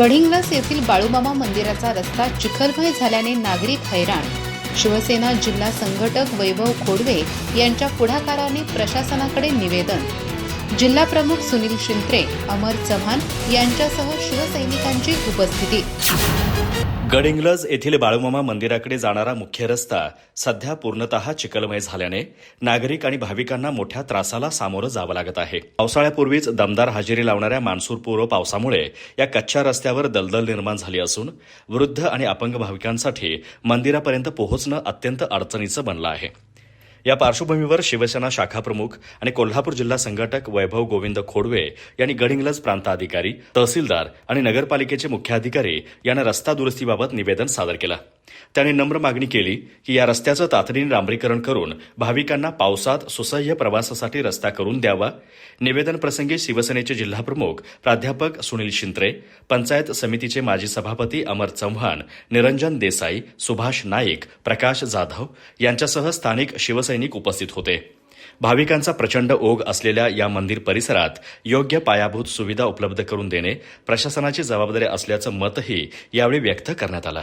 गडिंग्लस येथील बाळूमामा मंदिराचा रस्ता चिखलमय झाल्याने नागरिक हैराण. शिवसेना जिल्हा संघटक वैभव खोडवे यांच्या पुढाकाराने प्रशासनाकडे निवेदन. जिल्हा प्रमुख सुनील शिंत्रे अमर चव्हाण यांच्यासह शिवसैनिकांची उपस्थिती. गडिंग्लज येथील बाळूमामा मंदिराकडे जाणारा मुख्य रस्ता सध्या पूर्णतः चिखलमय झाल्याने नागरिक आणि भाविकांना मोठ्या त्रासाला सामोरं जावं लागत आहे. पावसाळ्यापूर्वीच दमदार हजेरी लावणाऱ्या मान्सूरपूर्व पावसामुळे या कच्च्या रस्त्यावर दलदल निर्माण झाली असून वृद्ध आणि अपंग भाविकांसाठी मंदिरापर्यंत पोहोचणं अत्यंत अडचणीचं बनलं आहे. या पार्श्वभूमीवर शिवसेना शाखा प्रमुख आणि कोल्हापूर जिल्हा संघटक वैभव गोविंद खोडवे यांनी गडिंगलज प्रांताधिकारी तहसीलदार आणि नगरपालिकेचे मुख्याधिकारी यांना रस्ता दुरुस्तीबाबत निवेदन सादर केलं. त्यांनी नम्र मागणी केली की या रस्त्याचं तातडीने डांबरीकरण करून भाविकांना पावसात सुसह्य प्रवासासाठी रस्ता करून द्यावा. निवेदन प्रसंगी शिवसेनेचे जिल्हाप्रमुख प्राध्यापक सुनील शिंत्रे पंचायत समितीचे माजी सभापती अमर चव्हाण निरंजन देसाई सुभाष नाईक प्रकाश जाधव यांच्यासह स्थानिक शिवसैनिक उपस्थित होते. भाविकांचा प्रचंड ओघ असलेल्या या मंदिर परिसरात योग्य पायाभूत सुविधा उपलब्ध करून देणे प्रशासनाची जबाबदारी असल्याचं मतही यावेळी व्यक्त करण्यात आलं.